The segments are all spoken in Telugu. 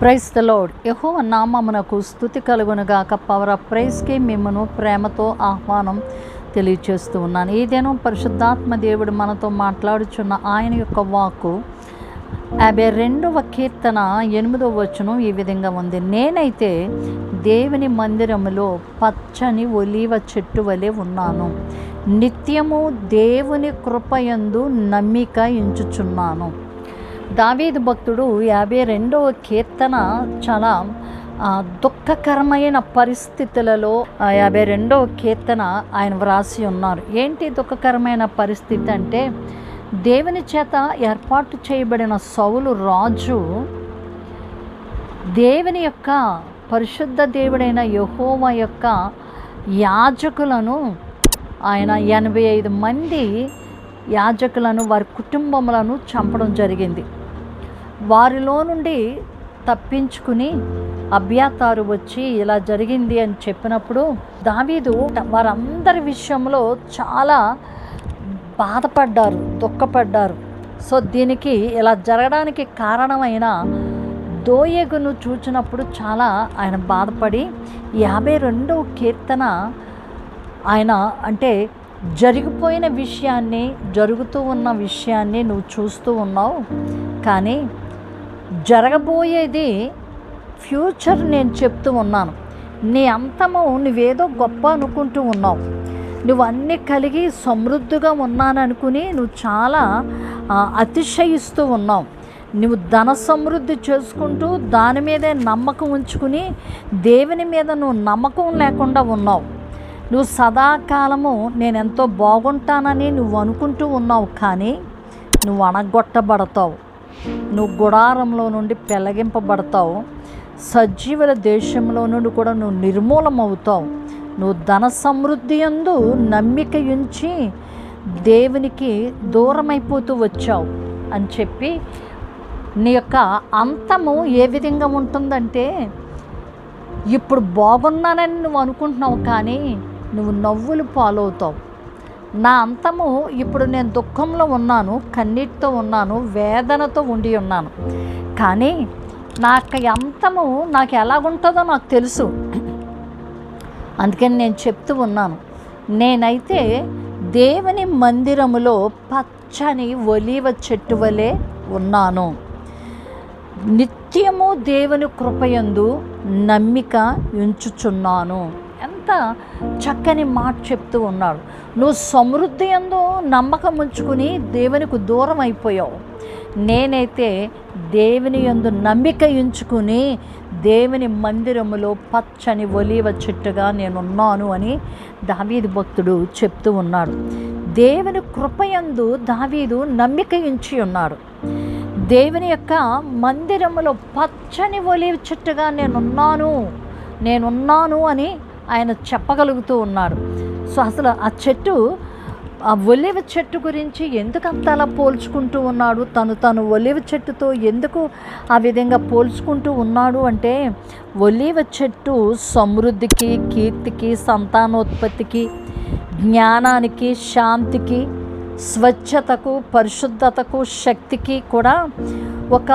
ప్రైస్ ద లోడ్ యహో నామమునకు స్థుతి కలుగునుగాక. పవర్ ఆఫ్ ప్రైస్కి మిమ్మను ప్రేమతో ఆహ్వానం తెలియచేస్తూ ఉన్నాను. ఈ దినం పరిశుద్ధాత్మ దేవుడు మనతో మాట్లాడుచున్న ఆయన యొక్క వాక్కు యాభై రెండవ కీర్తన ఎనిమిదవ వచనం ఈ విధంగా ఉంది. నేనైతే దేవుని మందిరములో పచ్చని ఒలీవ చెట్టు వలె ఉన్నాను. నిత్యము దేవుని కృపయందు నమ్మిక ఎంచుచున్నాను. దావీదు భక్తుడు యాభై రెండవ కీర్తన చాలా దుఃఖకరమైన పరిస్థితులలో యాభై రెండవ కీర్తన ఆయన వ్రాసి ఉన్నారు. ఏంటి దుఃఖకరమైన పరిస్థితి అంటే దేవుని చేత ఏర్పాటు చేయబడిన సౌలు రాజు దేవుని యొక్క పరిశుద్ధ దేవుడైన యహోవ యొక్క యాజకులను ఆయన ఎనభై ఐదు మంది యాజకులను వారి కుటుంబములను చంపడం జరిగింది. వారిలో నుండి తప్పించుకుని అభ్యాతారు వచ్చి ఇలా జరిగింది అని చెప్పినప్పుడు దావీదు వారందరి విషయంలో చాలా బాధపడ్డారు దుఃఖపడ్డారు. సో దీనికి ఇలా జరగడానికి కారణమైన దోయగును చూచినప్పుడు చాలా ఆయన బాధపడి యాభై రెండవ కీర్తన ఆయన అంటే జరిగిపోయిన విషయాన్ని జరుగుతూ ఉన్న విషయాన్ని నువ్వు చూస్తూ ఉన్నావు. కానీ జరగబోయేది ఫ్యూచర్ నేను చెప్తూ ఉన్నాను. నీ అంతము నువ్వేదో గొప్ప అనుకుంటూ ఉన్నావు. నువ్వు అన్నీ కలిగి సమృద్ధిగా ఉన్నాననుకుని నువ్వు చాలా అతిశయిస్తూ ఉన్నావు. నువ్వు ధన సమృద్ధి చేసుకుంటూ దాని మీదే నమ్మకం ఉంచుకుని దేవుని మీద నువ్వు నమ్మకం లేకుండా ఉన్నావు. నువ్వు సదాకాలము నేను ఎంతో బాగుంటానని నువ్వు అనుకుంటూ ఉన్నావు కానీ నువ్వు అణగొట్టబడతావు. నువ్వు గుడారంలో నుండి పెళ్ళగింపబడతావు సజీవుల దేశంలో నుండి కూడా నువ్వు నిర్మూలమవుతావు. నువ్వు ధన సమృద్ధి ఎందు నమ్మిక ఉంచి దేవునికి దూరమైపోతూ వచ్చావు అని చెప్పి నీ యొక్క అంతము ఏ విధంగా ఉంటుందంటే ఇప్పుడు బాగున్నానని నువ్వు అనుకుంటున్నావు కానీ నువ్వు నవ్వులు పాలవుతావు. నా అంతము ఇప్పుడు నేను దుఃఖంలో ఉన్నాను కన్నీటితో ఉన్నాను వేదనతో ఉండి ఉన్నాను. కానీ నాకు అంతము నాకు ఎలాగుంటుందో నాకు తెలుసు. అందుకని నేను చెప్తూ ఉన్నాను. నేనైతే దేవుని మందిరములో పచ్చని ఒలీవ చెట్టు వలె ఉన్నాను. నిత్యము దేవుని కృపయందు నమ్మిక ఉంచుచున్నాను. ఎంత చక్కని మాట చెప్తూ ఉన్నాడు నువ్వు సమృద్ధి ఎందు నమ్మకం ఉంచుకుని దేవునికి దూరం అయిపోయావు. నేనైతే దేవుని యందు నమ్మిక ఉంచుకుని దేవుని మందిరములో పచ్చని ఒలివ చెట్టుగా నేనున్నాను అని దావీదు భక్తుడు చెప్తూ ఉన్నాడు. దేవుని కృపయందు దావీదు నమ్మిక ఉంచి ఉన్నాడు దేవుని యొక్క మందిరములో పచ్చని ఒలివ చెట్టుగా నేనున్నాను నేనున్నాను అని ఆయన చెప్పగలుగుతూ ఉన్నాడు సో అసలు ఆ చెట్టు ఆ ఒలివ చెట్టు గురించి ఎందుకు అంత అలా పోల్చుకుంటూ ఉన్నాడు? తను తను ఒలివ చెట్టుతో ఎందుకు ఆ విధంగా పోల్చుకుంటూ ఉన్నాడు అంటే ఒలివ చెట్టు సమృద్ధికి కీర్తికి సంతానోత్పత్తికి జ్ఞానానికి శాంతికి స్వచ్ఛతకు పరిశుద్ధతకు శక్తికి కూడా ఒక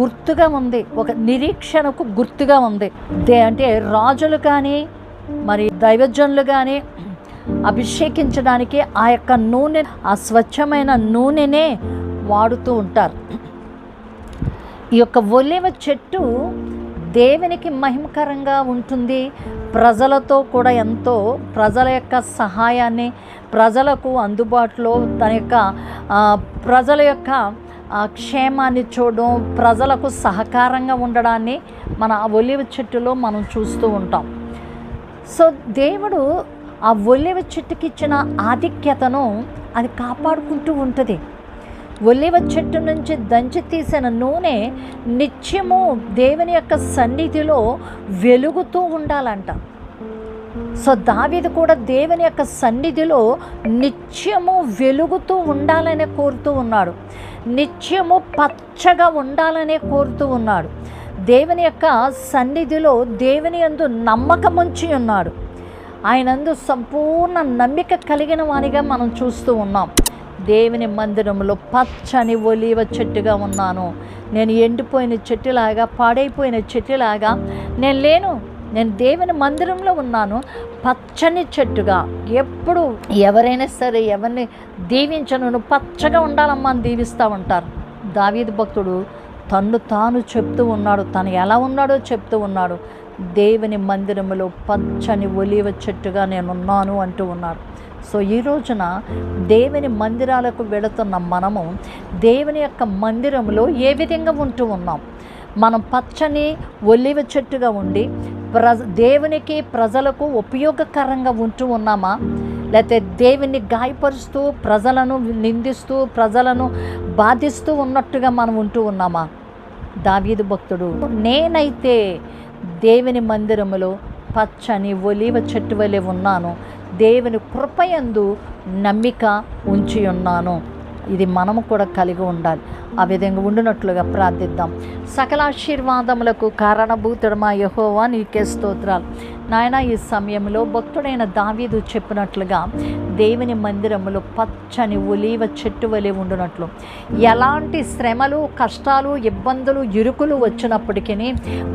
గుర్తుగా ఉంది. ఒక నిరీక్షణకు గుర్తుగా ఉంది. అంటే రాజులు కానీ మరి దైవజనులు కానీ అభిషేకించడానికి ఆ యొక్క నూనె ఆ స్వచ్ఛమైన నూనెనే వాడుతూ ఉంటారు. ఈ యొక్క ఒలివ చెట్టు దేవునికి మహిమకరంగా ఉంటుంది. ప్రజలతో కూడా ఎంతో ప్రజల యొక్క సహాయాన్ని ప్రజలకు అందుబాటులో తన యొక్క ప్రజల యొక్క క్షేమాన్ని చూడడం ప్రజలకు సహకారంగా ఉండడాన్ని మన ఆ ఒలివ చెట్టులో మనం చూస్తూ ఉంటాం. సో దేవుడు ఆ ఒలివ చెట్టుకి ఇచ్చిన ఆధిక్యతను అది కాపాడుకుంటూ ఉంటుంది. ఒలివ చెట్టు నుంచి దంచి తీసిన నూనె నిత్యము దేవుని యొక్క సన్నిధిలో వెలుగుతూ ఉండాలంట. సో దావిది కూడా దేవుని యొక్క సన్నిధిలో నిత్యము వెలుగుతూ ఉండాలనే కోరుతూ ఉన్నాడు. నిత్యము పచ్చగా ఉండాలనే కోరుతూ ఉన్నాడు. దేవుని యొక్క సన్నిధిలో దేవుని యందు నమ్మకం ఉంచి ఉన్నాడు. ఆయనందు సంపూర్ణ నమ్మిక కలిగిన వానిగా మనం చూస్తూ ఉన్నాం. దేవుని మందిరంలో పచ్చని ఒలివ చెట్టుగా ఉన్నాను. నేను ఎండిపోయిన చెట్టులాగా పాడైపోయిన చెట్టులాగా నేను లేను. నేను దేవుని మందిరంలో ఉన్నాను. పచ్చని చెట్టుగా. ఎప్పుడు ఎవరైనా సరే ఎవరిని దీవించను. పచ్చగా ఉండాలమ్మా అని దీవిస్తూ ఉంటారు. దావీది భక్తుడు తన్ను తాను చెప్తూ ఉన్నాడు. తను ఎలా ఉన్నాడో చెప్తూ ఉన్నాడు. దేవుని మందిరములో పచ్చని ఒలివ చెట్టుగా నేనున్నాను అంటూ ఉన్నాడు. సో ఈ రోజున దేవుని మందిరాలకు వెళుతున్న మనము దేవుని యొక్క మందిరంలో ఏ విధంగా ఉంటూ ఉన్నాం? మనం పచ్చని ఒలివ చెట్టుగా ఉండి ప్రజ దేవునికి ప్రజలకు ఉపయోగకరంగా ఉంటూ ఉన్నామా? లేకపోతే దేవుని గాయపరుస్తూ ప్రజలను నిందిస్తూ ప్రజలను బాధిస్తూ ఉన్నట్టుగా మనం ఉంటూ ఉన్నామా? దావీదు భక్తుడు నేనైతే దేవుని మందిరములో పచ్చని ఒలివ చెట్టు వలె ఉన్నాను. దేవుని కృపయందు నమ్మిక ఉంచి ఉన్నాను. ఇది మనము కూడా కలిగి ఉండాలి. ఆ విధంగా ఉండినట్లుగా ప్రార్థిద్దాం. సకల ఆశీర్వాదములకు కారణభూతుడమా యహోవా? నీకే స్తోత్రాలు. నాయన ఈ సమయంలో భక్తుడైన దావీదు చెప్పినట్లుగా దేవుని మందిరములో పచ్చని ఒలీవ చెట్టు వలె ఉండునట్లు. ఎలాంటి శ్రమలు కష్టాలు ఇబ్బందులు ఇరుకులు వచ్చినప్పటికీ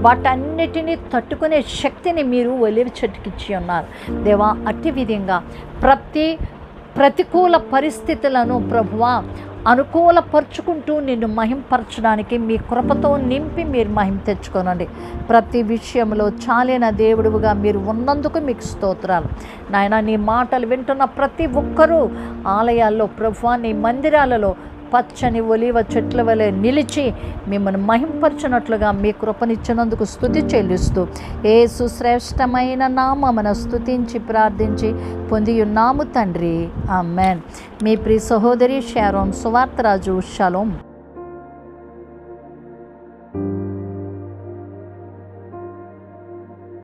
వాటన్నిటినీ తట్టుకునే శక్తిని మీరు ఒలివ చెట్టుకిచ్చి ఉన్నారు. దేవా అట్టి విధంగా ప్రతి ప్రతికూల పరిస్థితులను ప్రభువా అనుకూలపరుచుకుంటూ నిన్ను మహింపరచడానికి మీ కృపతో నింపి మీరు మహిం తెచ్చుకోనండి. ప్రతి విషయంలో చాలిన దేవుడుగా మీరు ఉన్నందుకు మీకు స్తోత్రాలు. నాయన నీ మాటలు వింటున్న ప్రతి ఒక్కరూ ఆలయాల్లో ప్రభు నీ మందిరాలలో పచ్చని ఒలివ చెట్ల వలె నిలిచి మిమ్మల్ని మహింపరచినట్లుగా మీ కృపనిచ్చినందుకు స్థుతి చెల్లిస్తూ ఏ సుశ్రేష్టమైన నామమున స్థుతించి ప్రార్థించి పొంది ఉన్నాము తండ్రి. ఆమెన్. మీ ప్రి సహోదరి షారోన్ సువార్తరాజు షలోం.